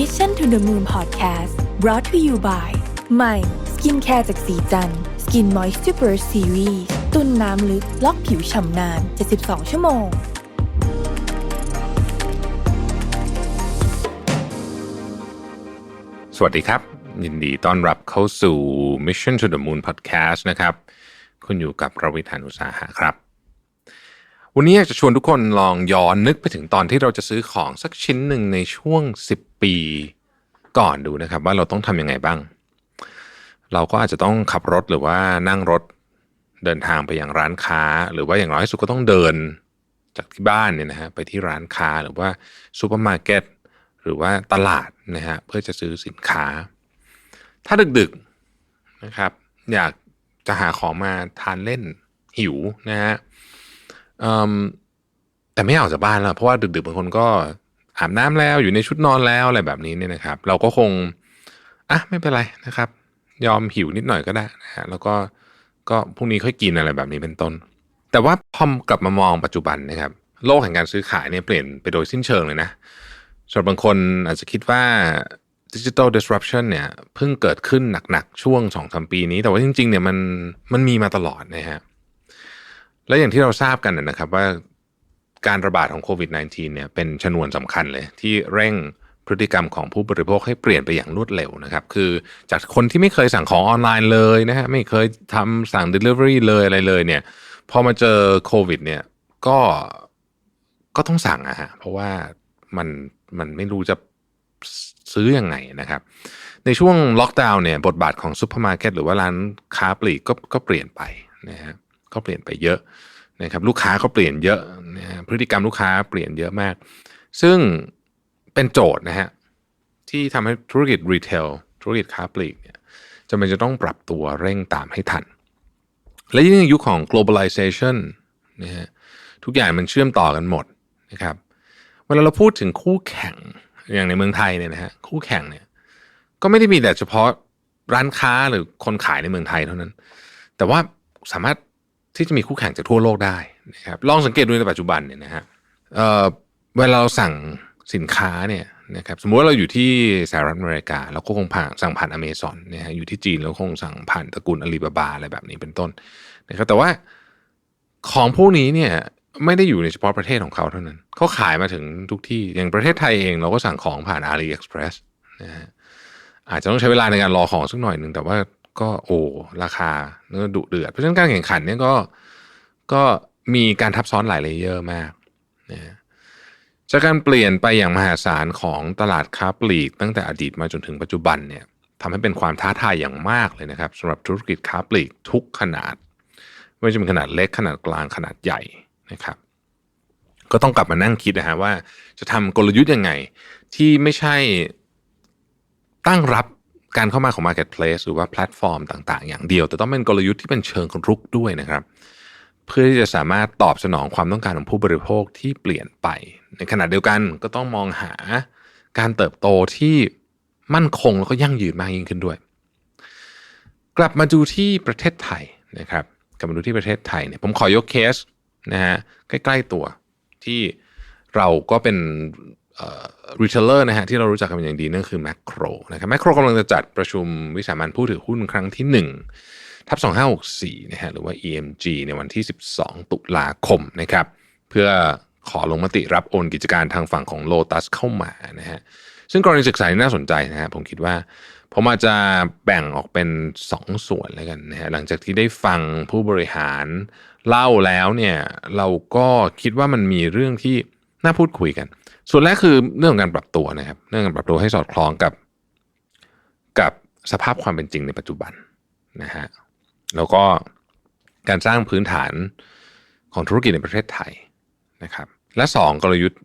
Mission to the Moon Podcast brought to you by ใหม่สกินแคร์จากสีจันสกินมอยส์ซูเปอร์ซีรีส์ตุ้นน้ำลึกล็อกผิวฉ่ำนาน 72 ชั่วโมง สวัสดีครับ ยินดีต้อนรับเข้าสู่ Mission to the Moon Podcast นะครับ คุณอยู่กับระวิธานอุตสาหะครับ วันนี้อยากจะชวนทุกคนลองย้อนนึกไปถึงตอนที่เราจะซื้อของสักชิ้นหนึ่งในช่วง 10 ปี ก่อนดูนะครับ ว่าเราต้องทำยังไงบ้าง เราก็อาจจะต้องขับรถหรือว่านั่งรถเดินทางไปยังร้านค้า หรือว่าอย่างน้อยสุดก็ต้องเดินจากที่บ้านเนี่ยนะฮะไปที่ร้านค้าหรือว่าซูเปอร์มาร์เก็ตหรือว่าตลาดนะฮะเพื่อจะซื้อสินค้า ถ้าดึกๆนะครับ อยากจะหาของมาทานเล่นหิวนะฮะ แต่ไม่ออกจากบ้านแล้วเพราะว่าดึกๆบางคนก็อาบน้ำแล้วอยู่ในชุดนอนแล้วอะไรแบบนี้เนี่ยนะครับ เราก็คงอะไม่เป็นไรนะครับ ยอมหิวนิดหน่อยก็ได้นะฮะแล้วก็ก็พรุ่งนี้ค่อยกินอะไรแบบนี้เป็นต้น แต่ว่าพอกลับมามองปัจจุบันนะครับ โลกแห่งการซื้อขายเนี่ยเปลี่ยนไปโดยสิ้นเชิงเลยนะสำหรับางคนอาจจะคิดว่าดิจิ t a ล disruption เนี่ยเพิ่งเกิดขึ้นหนักๆ ช่วง2องสมปีนี้ แต่ว่าจริงๆเนี่ยมันมันมีมาตลอดนะฮะ และอย่างที่เราทราบกันนะครับว่าการระบาดของโควิด -19 เนี่ยเป็นชนวนสำคัญเลย ที่เร่งพฤติกรรมของผู้บริโภคให้เปลี่ยนไปอย่างรวดเร็วนะครับ คือจากคนที่ไม่เคยสั่งของออนไลน์เลยนะฮะไม่เคยทำสั่ง Delivery เลยอะไรเลยเนี่ยพอมาเจอโควิด เนี่ยก็ก็ต้องสั่งอะฮะเพราะว่ามันมันไม่รู้จะซื้ออยังไงนะครับ ในช่วงล็อกดาวน์เนี่ยบทบาทของซูเปอร์มาร์เก็ตหรือว่าร้านค้าปลีกก็ก็เปลี่ยนไปนะฮะ ก็เปลี่ยนไปเยอะนะครับลูกค้าก็เปลี่ยนเยอะนะฮะพฤติกรรมลูกค้าเปลี่ยนเยอะมาก ซึ่งเป็นโจทย์นะฮะที่ทำให้ธุรกิจรีเทลธุรกิจค้าปลีกเนี่ยจำเป็นจะต้องปรับตัวเร่งตามให้ทัน และยิ่งในยุคของ globalization นะฮะทุกอย่างมันเชื่อมต่อกันหมดนะครับเวลาเราพูดถึงคู่แข่งอย่างในเมืองไทยเนี่ยนะฮะคู่แข่งเนี่ยก็ไม่ได้มีแต่เฉพาะร้านค้าหรือคนขายในเมืองไทยเท่านั้น แต่ว่าสามารถ ที่จะมีคู่แข่งจากทั่วโลกได้นะครับลองสังเกตดูในปัจจุบันเนี่ยนะฮะเอ่อเวลาเราสั่งสินค้าเนี่ยนะครับสมมติว่าเราอยู่ที่สหรัฐอเมริกาเราก็คงผ่านสั่งผ่านอเมซอนนี่ยฮะอยู่ที่จีนเราคงสั่งผ่านตระกูลอาลีบาบาอะไรแบบนี้เป็นต้นนะครับแต่ว่าของพวกนี้เนี่ยไม่ได้อยู่ในเฉพาะประเทศของเขาเท่านั้นเขาขายมาถึงทุกที่อย่างประเทศไทยเองเราก็สั่งของผ่าน AliExpress นะฮะอาจจะต้องใช้เวลาในการรอของสักหน่อยหนึ่งแต่ว่า ก็โอ้ราคาเนื้อดุเดือด เพราะฉะนั้นการแข่งขันเนี่ยก็ก็มีการทับซ้อนหลายเลเยอร์มากนะจากการเปลี่ยนไปอย่างมหาศาลของตลาดค้าปลีก ตั้งแต่อดีตมาจนถึงปัจจุบันเนี่ยทำให้เป็นความท้าทายอย่างมากเลยนะครับสำหรับธุรกิจค้าปลีกทุกขนาด ไม่ว่าจะเป็นขนาดเล็กขนาดกลางขนาดใหญ่นะครับ ก็ต้องกลับมานั่งคิดนะฮะว่าจะทำกลยุทธ์ยังไงที่ไม่ใช่ตั้งรับ การเข้ามาของ Marketplace หรือว่าแพลตฟอร์มต่าง ๆ อย่างเดียว แต่ต้องเป็นกลยุทธ์ที่เป็นเชิงรุกด้วยนะครับ เพื่อที่จะสามารถตอบสนองความต้องการของผู้บริโภคที่เปลี่ยนไป ในขณะเดียวกันก็ต้องมองหาการเติบโตที่มั่นคงแล้วก็ยั่งยืนมากยิ่งขึ้นด้วย กลับมาดูที่ประเทศไทยนะครับกลับมาดูที่ประเทศไทยเนี่ยผมขอยกเคสนะฮะใกล้ ๆตัวที่เราก็เป็น รีเทลเลอร์นะฮะที่เรารู้จักกันเป็นอย่างดีนั่นคือแมคโครนะครับแมคโครกำลังจะจัดประชุมวิสามันผู้ถือหุ้นครั้งที่ 1 ทับ 2564นะฮะหรือว่า EMG ในวันที่ 12 ตุลาคมนะครับเพื่อขอลงมติรับโอนกิจการทางฝั่งของ Lotus เข้ามานะฮะซึ่งกรณีศึกษาที่น่าสนใจนะฮะผมคิดว่าผมอาจจะแบ่งออกเป็น2ส่วนแล้วกันนะฮะหลังจากที่ได้ฟังผู้บริหารเล่าแล้วเนี่ยเราก็คิดว่ามันมีเรื่องที่น่าพูดคุยกัน ส่วนแรกคือเรื่องของการปรับตัวนะครับ เรื่องการปรับตัวให้สอดคล้องกับ กับสภาพความเป็นจริงในปัจจุบันนะฮะแล้วก็การสร้างพื้นฐานของธุรกิจในประเทศไทยนะครับ และ 2 กลยุทธ์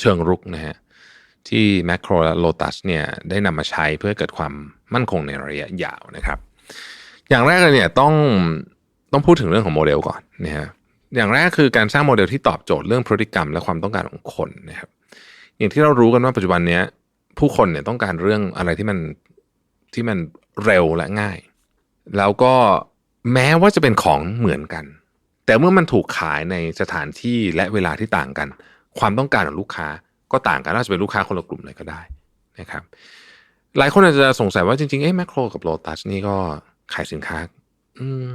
เชิงรุกนะฮะที่แมคโครและโลตัสเนี่ยได้นำมาใช้เพื่อเกิดความมั่นคงในระยะยาวนะครับ อย่างแรกเลยเนี่ยต้องต้องพูดถึงเรื่องของโมเดลก่อนนะฮะ อย่างแรกคือการสร้างโมเดลที่ตอบโจทย์เรื่องพฤติกรรมและความต้องการของคนนะครับ อย่างที่เรารู้กันว่าปัจจุบันนี้ผู้คนเนี่ยต้องการเรื่องอะไรที่มันที่มันเร็วและง่าย แล้วก็แม้ว่าจะเป็นของเหมือนกัน แต่เมื่อมันถูกขายในสถานที่และเวลาที่ต่างกัน ความต้องการของลูกค้าก็ต่างกันน่าจจะเป็นลูกค้าคนละกลุ่มเลยก็ได้นะครับ หลายคนอาจจะสงสัยว่าจริงๆเอ๊ะแมคโครกับโ o ตัสนี่ก็ขายสินค้า อืม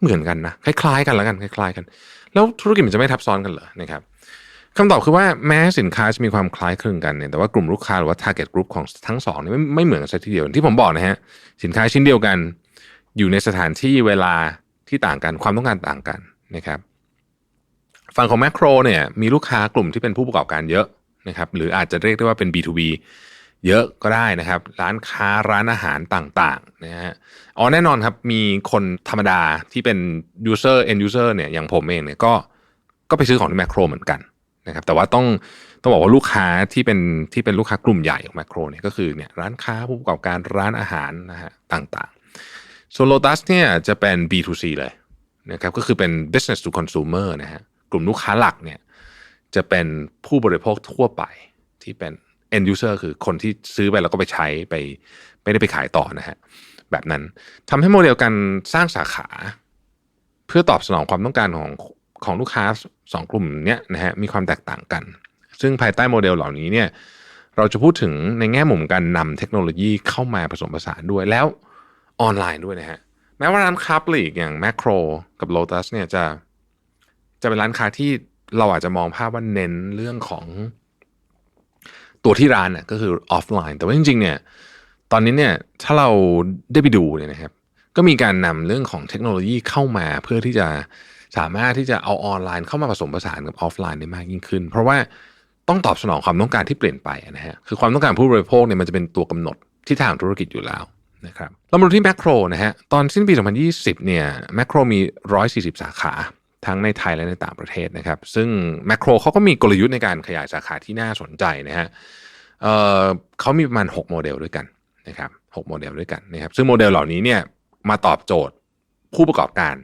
เหมือนกันนะคล้ายๆ กันแล้วกันคล้ายๆกัน แล้วธุรกิจมันจะไม่ทับซ้อนกันเหรอนะครับคำตอบคือว่าแม้สินค้าจะมีความคล้ายคลึงกันเนี่ยแต่ว่ากลุ่มลูกค้าหรือว่า target group ของทั้งสองนี่ไม่ไม่เหมือนกันสักทีเดียวที่ผมบอกนะฮะสินค้าชิ้นเดียวกัน อยู่ในสถานที่เวลาที่ต่างกันความต้องการต่างกันนะครับฝั่งของแมคโครเนี่ยมีลูกค้ากลุ่มที่เป็นผู้ประกอบการเยอะนะครับหรืออาจจะเรียกได้ว่าเป็น B2B เยอะก็ได้นะครับ ร้านค้าร้านอาหารต่างๆนะฮะอ๋อแน่นอนครับมีคนธรรมดาที่เป็น user end user เนี่ยอย่างผมเองเนี่ยก็ก็ไปซื้อของที่แมคโครเหมือนกันนะครับแต่ว่าต้องต้องบอกว่าลูกค้าที่เป็นที่เป็นลูกค้ากลุ่มใหญ่ของแมคโครเนี่ยก็คือเนี่ยร้านค้าผู้ประกอบการร้านอาหารนะฮะต่างๆส่วน Lotus เนี่ยจะเป็น B2C เลยนะครับก็คือเป็น business to consumer นะฮะกลุ่มลูกค้าหลักเนี่ยจะเป็นผู้บริโภคทั่วไปที่เป็น end user คือคนที่ซื้อไปแล้วก็ไปใช้ไปไม่ได้ไปขายต่อนะฮะแบบนั้นทำให้โมเดลการสร้างสาขา เพื่อตอบสนองความต้องการของของลูกค้าสองกลุ่มเนี้ยนะฮะมีความแตกต่างกัน ซึ่งภายใต้โมเดลเหล่านี้เนี่ยเราจะพูดถึงในแง่มุมการนำเทคโนโลยีเข้ามาผสมผสานด้วยแล้วออนไลน์ด้วยนะฮะแม้ว่าร้านค้าปลีกอย่างแมคโครกับ Lotus เนี่ยจะจะเป็นร้านค้าที่เราอาจจะมองภาพว่าเน้นเรื่องของ ตัวที่ร้านน่ะก็คือออฟไลน์ แต่ว่าจริงๆเนี่ยตอนนี้เนี่ยถ้าเราได้ไปดูเนี่ยนะครับ ก็มีการนำเรื่องของเทคโนโลยีเข้ามาเพื่อที่จะสามารถที่จะเอาออนไลน์เข้ามาผสมผสานกับออฟไลน์ได้มากยิ่งขึ้น เพราะว่าต้องตอบสนองความต้องการที่เปลี่ยนไปนะฮะคือความต้องการผู้บริโภคเนี่ยมันจะเป็นตัวกำหนดที่ทางธุรกิจอยู่แล้วนะครับเรามาดูที่แมคโครนะฮะตอนสิ้นปี 2020 เนี่ยแมคโครมี 140 สาขา ทั้งในไทยและในต่างประเทศนะครับ ซึ่งแมคโครเขาก็มีกลยุทธ์ในการขยายสาขาที่น่าสนใจนะฮะเเขามีประมาณ 6 โมเดลด้วยกันนะครับ6โมเดลด้วยกันนะครับ ซึ่งโมเดลเหล่านี้เนี่ยมาตอบโจทย์ผู้ประกอบการ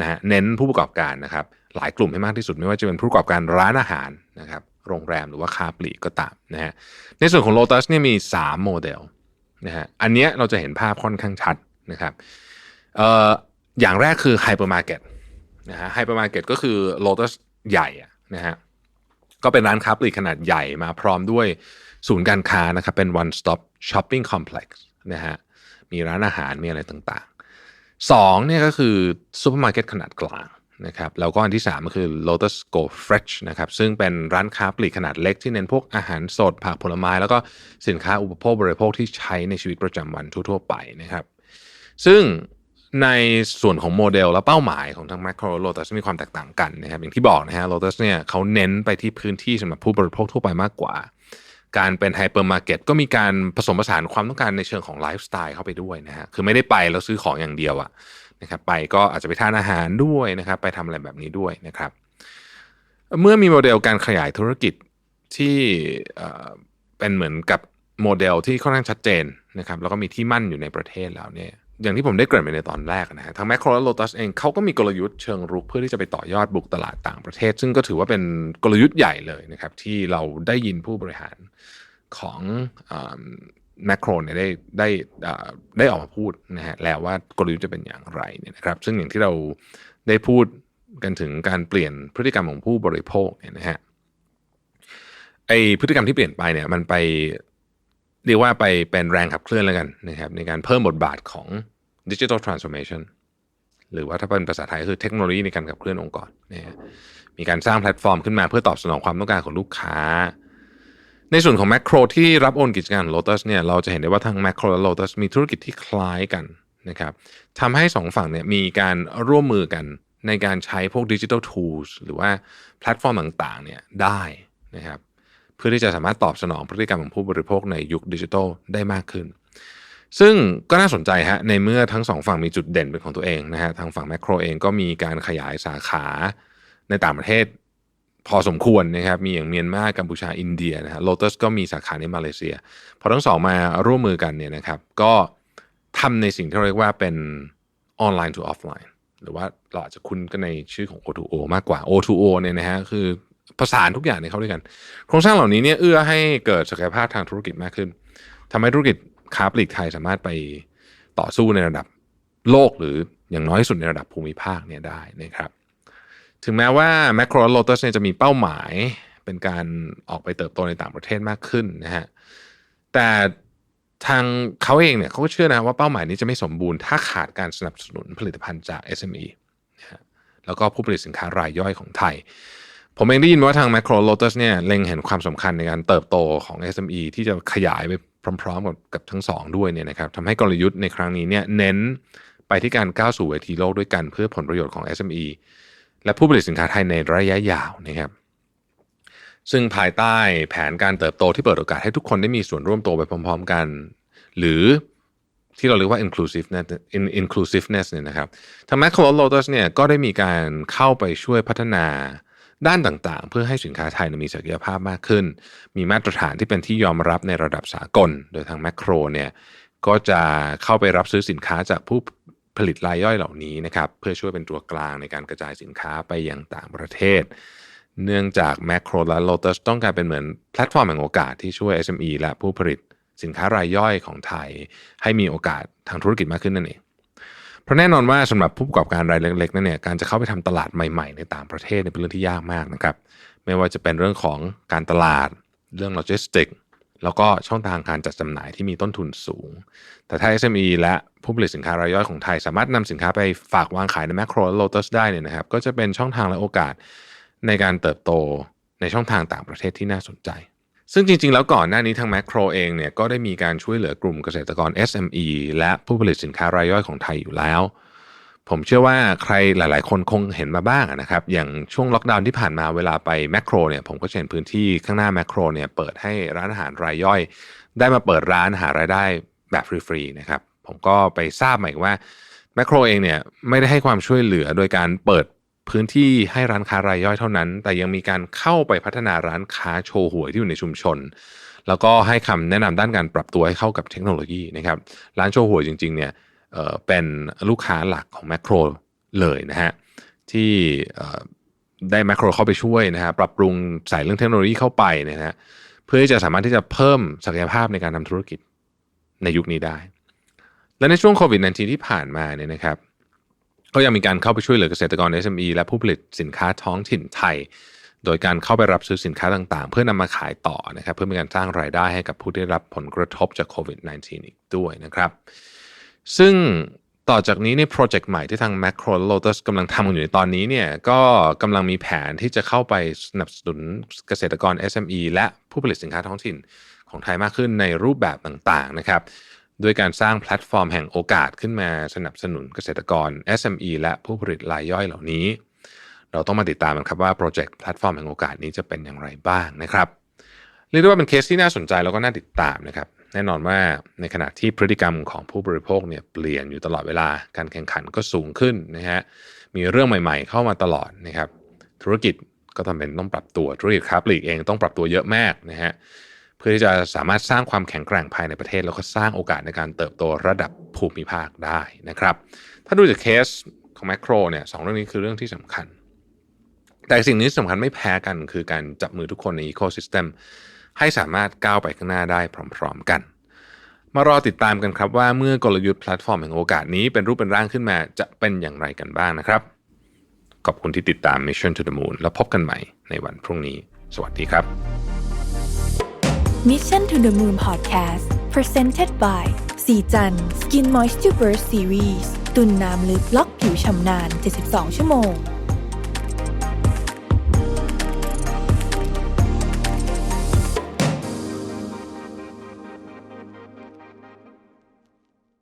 นะฮะเน้นผู้ประกอบการนะครับ หลายกลุ่มให้มากที่สุด ไม่ว่าจะเป็นผู้ประกอบการร้านอาหารนะครับ โรงแรมหรือว่าค้าปลีกก็ตามนะฮะในส่วนของ Lotus เนี่ยมี 3 โมเดลนะฮะอันนี้เราจะเห็นภาพค่อนข้างชัดนะครับอออย่างแรกคือไฮเปอร์มาร์เก็ต นะฮะไฮเปอร์มาร์เก็ตก็คือ Lotus ใหญ่นะฮะก็เป็นร้านค้าปลีกขนาดใหญ่มาพร้อมด้วยศูนย์การค้านะครับ เป็น one stop shopping complex นะฮะมีร้านอาหารมีอะไรต่างๆสองเนี่ยก็คือซูเปอร์มาร์เก็ตขนาดกลางนะครับแล้วก็อันที่ 3 ก็คือ Lotus Go Fresh นะครับซึ่งเป็นร้านค้าปลีกขนาดเล็กที่เน้นพวกอาหารสดผักผลไม้ แล้วก็สินค้าอุปโภคบริโภคที่ใช้ในชีวิตประจำวันทั่วๆไปนะครับ ซึ่ง ในส่วนของโมเดลและเป้าหมายของทั้ง Macro และ Lotus มีความแตกต่างกันนะครับอย่างที่บอกนะฮะ Lotus เนี่ยเขาเน้นไปที่พื้นที่สำหรับผู้บริโภคทั่วไปมากกว่า การเป็นไฮเปอร์มาร์เก็ตก็มีการผสมผสานความต้องการในเชิงของไลฟ์สไตล์เข้าไปด้วยนะฮะคือไม่ได้ไปแล้วซื้อของอย่างเดียวอะนะครับไปก็อาจจะไปทานอาหารด้วยนะครับไปทำอะไรแบบนี้ด้วยนะครับ เมื่อมีโมเดลการขยายธุรกิจที่เป็นเหมือนกับโมเดลที่ค่อนข้างชัดเจนนะครับแล้วก็มีที่มั่นอยู่ในประเทศแล้วเนี่ย อย่างที่ผมได้เกริ่นไปในตอนแรกนะฮะทั้งแมคโครและโลตัสเองเขาก็มีกลยุทธ์เชิงรุกเพื่อที่จะไปต่อยอดบุกตลาดต่างประเทศ ซึ่งก็ถือว่าเป็นกลยุทธ์ใหญ่เลยนะครับ ที่เราได้ยินผู้บริหารของแมคโครเนี่ยได้ได้ได้ออกมาพูดนะฮะแล้วว่ากลยุทธ์จะเป็นอย่างไรเนี่ยนะครับ ซึ่งอย่างที่เราได้พูดกันถึงการเปลี่ยนพฤติกรรมของผู้บริโภคเนี่ยนะฮะไอพฤติกรรมที่เปลี่ยนไปเนี่ยมันไป เรียกว่าไปเป็นแรงขับเคลื่อนแล้วกันนะครับในการเพิ่มบทบาทของดิจิทัลทรานส์โอมชันหรือว่าถ้าเป็นภาษาไทยคือเทคโนโลยีในการขับเคลื่อนองค์กรนะมีการสร้างแพลตฟอร์มขึ้นมาเพื่อตอบสนองความต้องการของลูกค้า ในส่วนของแมคโครที่รับโอนกิจการของ Lotus เนี่ยเราจะเห็นได้ว่าทั้งแมคโครและ Lotus มีธุรกิจที่คล้ายกันนะครับทำให้สองฝั่งเนี่ยมีการร่วมมือกันในการใช้พวกดิจิทัลทูลหรือว่าแพลตฟอร์มต่างๆเนี่ยได้นะครับ เพื่อที่จะสามารถตอบสนองพฤติกรรมของผู้บริโภคในยุคดิจิทัลได้มากขึ้น ซึ่งก็น่าสนใจฮะในเมื่อทั้งสองฝั่งมีจุดเด่นเป็นของตัวเองนะฮะทางฝั่งแมคโครเองก็มีการขยายสาขาในต่างประเทศพอสมควรนะครับมีอย่างเมียนมากัมพูชาอินเดียนะฮะโลตัสก็มีสาขาในมาเลเซีย พอทั้งสองมาร่วมมือกันเนี่ยนะครับก็ทำในสิ่งที่เรียกว่าเป็นออนไลน์ to ออฟไลน์หรือว่าเราอาจจะคุ้นกันในชื่อของ O2O มากกว่า O2O เนี่ยนะฮะคือ ประสานทุกอย่างในเข้าด้วยกัน โครงสร้างเหล่านี้เนี่ยเอื้อให้เกิดศักยภาพทางธุรกิจมากขึ้นทำให้ธุรกิจค้าปลีกไทยสามารถไปต่อสู้ในระดับโลกหรืออย่างน้อยสุดในระดับภูมิภาคเนี่ยได้นะครับ ถึงแม้ว่าแมคโครโลตัสเนี่ยจะมีเป้าหมายเป็นการออกไปเติบโตในต่างประเทศมากขึ้นนะฮะแต่ทางเขาเองเนี่ยเขาก็เชื่อนะว่าเป้าหมายนี้จะไม่สมบูรณ์ถ้าขาดการสนับสนุนผลิตภัณฑ์จาก SME นะฮะแล้วก็ผู้ผลิตสินค้ารายย่อยของไทย ผมเองได้ยินว่าทาง Macro Lotus เนี่ยเล็งเห็นความสำคัญในการเติบโตของ SME ที่จะขยายไปพร้อมๆกับกับทั้งสองด้วยเนี่ยนะครับทำให้กลยุทธ์ในครั้งนี้เนี่ยเน้นไปที่การก้าวสู่เวทีโลกด้วยกันเพื่อผลประโยชน์ของ SME และผู้ผลิตสินค้าไทยในระยะยาวนะครับ ซึ่งภายใต้แผนการเติบโตที่เปิดโอกาสให้ทุกคนได้มีส่วนร่วมโตไปพร้อม ๆ กัน หรือที่เราเรียกว่า inclusiveness in- inclusiveness เนี่ยนะครับทาง Macro Lotus เนี่ยก็ได้มีการเข้าไปช่วยพัฒนา ด้านต่างๆ เพื่อให้สินค้าไทยมีศักยภาพมากขึ้น มีมาตรฐานที่เป็นที่ยอมรับในระดับสากล โดยทาง Macro เนี่ยก็จะเข้าไปรับซื้อสินค้าจากผู้ผลิตรายย่อยเหล่านี้นะครับเพื่อช่วยเป็นตัวกลางในการกระจายสินค้าไปยังต่างประเทศ เนื่องจาก Macro และ Lotus ต้องการเป็นเหมือนแพลตฟอร์มแห่งโอกาสที่ช่วย SME และผู้ผลิตสินค้ารายย่อยของไทย ให้มีโอกาสทางธุรกิจมากขึ้นนั่นเอง เพราะแน่นอนว่าสำหรับผู้ประกอบการรายเล็กๆนั่นเนี่ยการจะเข้าไปทำตลาดใหม่ ๆ ในต่างประเทศเป็นเรื่องที่ยากมากนะครับ ไม่ว่าจะเป็นเรื่องของการตลาด เรื่องโลจิสติกแล้วก็ช่องทางการจัดจำหน่ายที่มีต้นทุนสูง แต่ถ้า SME และผู้ผลิตสินค้ารายย่อยของไทย สามารถนำสินค้าไปฝากวางขายใน Macro และ Lotus ได้เนี่ยนะครับ ก็จะเป็นช่องทางและโอกาสในการเติบโตในช่องทางต่างประเทศที่น่าสนใจ ซึ่งจริง ๆ แล้วก่อนหน้านี้ทาง Macro เองเนี่ยก็ได้มีการช่วยเหลือกลุ่มเกษตรกร SME และผู้ผลิตสินค้ารายย่อยของไทยอยู่แล้ว ผมเชื่อว่าใครหลาย ๆ คนคงเห็นมาบ้างนะครับ อย่างช่วงล็อกดาวน์ที่ผ่านมาเวลาไปแมคโครเนี่ยผมก็เห็นพื้นที่ข้างหน้าแมคโครเนี่ยเปิดให้ร้านอาหารรายย่อย ได้มาเปิดร้านหารายได้แบบฟรีๆนะครับผมก็ไปทราบใหม่ว่าแมคโครเองเนี่ยไม่ได้ให้ความช่วยเหลือโดยการเปิด พื้นที่ให้ร้านค้ารายย่อยเท่านั้น แต่ยังมีการเข้าไปพัฒนาร้านค้าโชว์หวยที่อยู่ในชุมชน แล้วก็ให้คำแนะนำด้านการปรับตัวให้เข้ากับเทคโนโลยีนะครับ ร้านโชว์หวยจริงๆเนี่ยเเป็นลูกค้าหลักของแมคโครเลยนะฮะที่ได้แมคโครเข้าไปช่วยนะฮะปรับปรุงใส่เรื่องเทคโนโลยีเข้าไปนะฮะเพื่อที่จะสามารถที่จะเพิ่มศักยภาพในการทำธุรกิจในยุคนี้ได้ และในช่วงโควิด -19 ที่ผ่านมาเนี่ยนะครับ ก็ยังมีการเข้าไปช่วยเหลือเกษตรกร SME และผู้ผลิตสินค้าท้องถิ่นไทย โดยการเข้าไปรับซื้อสินค้าต่างๆ เพื่อนำมาขายต่อนะครับเพื่อเป็นการสร้างรายได้ให้กับผู้ได้รับผลกระทบจากโควิด -19 อีกด้วยนะครับ ซึ่งต่อจากนี้ในโปรเจกต์ใหม่ที่ทาง Macro Lotus กำลังทำอยู่ในตอนนี้เนี่ยก็กำลังมีแผนที่จะเข้าไปสนับสนุนเกษตรกร SME และผู้ผลิตสินค้าท้องถิ่นของไทยมากขึ้นในรูปแบบต่างๆนะครับ ด้วยการสร้างแพลตฟอร์มแห่งโอกาสขึ้นมาสนับสนุนเกษตรกร SME และผู้ผลิตรายย่อยเหล่านี้ เราต้องมาติดตามกันครับว่าโปรเจกต์แพลตฟอร์มแห่งโอกาสนี้จะเป็นอย่างไรบ้างนะครับเรียกได้ว่าเป็นเคสที่น่าสนใจแล้วก็น่าติดตามนะครับแน่นอนว่าในขณะที่พฤติกรรมของผู้บริโภคเนี่ยเปลี่ยนอยู่ตลอดเวลาการแข่งขันก็สูงขึ้นนะฮะมีเรื่องใหม่ๆ เข้ามาตลอดนะครับธุรกิจก็ทำเป็นต้องปรับตัวธุรกิจค้าปลีกเองต้องปรับตัวเยอะมากนะฮะ เพื่อที่จะสามารถสร้างความแข็งแกร่งภายในประเทศ แล้วก็สร้างโอกาสในการเติบโตระดับภูมิภาคได้นะครับ ถ้าดูจากเคสของแมคโครเนี่ยสองเรื่องนี้คือเรื่องที่สำคัญ แต่สิ่งนี้สำคัญไม่แพ้กันคือการจับมือทุกคนในอีโค y ิสเต็มให้สามารถก้าวไปข้างหน้าได้พร้อม ๆกัน มารอติดตามกันครับว่าเมื่อกลยุทธ์แพลตฟอร์มแห่งโอกาสนี้เป็นรูปเป็นร่างขึ้นมาจะเป็นอย่างไรกันบ้างนะครับ ขอบคุณที่ติดตาม Mission to the Moon แล้วพบกันใหม่ในวันพรุ่งนี้ สวัสดีครับ Mission to the Moon Podcast Presented by สีจัน Skin Moisture Burst Series ตุนน้ำลึกล็อกผิวชำนาน 72 ชั่วโมง